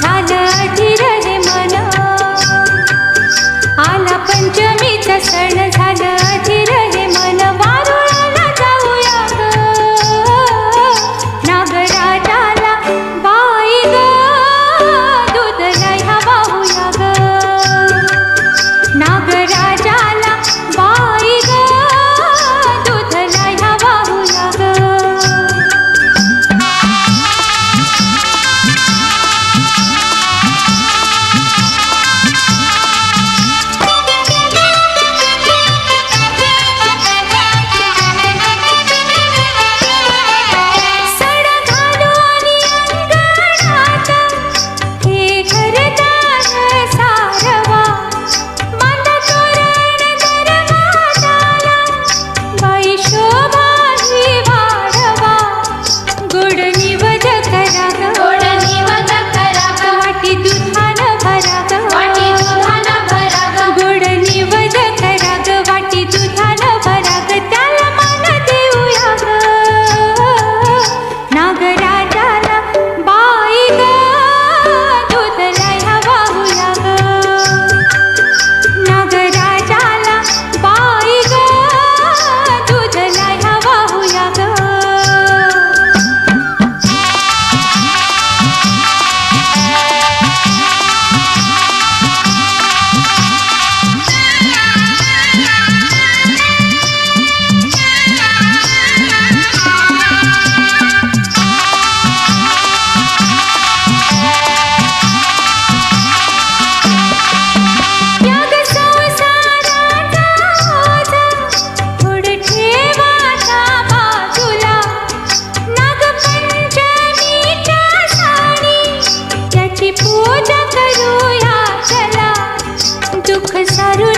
झालं अधीर हे मन आला पंचमीचा सण. なる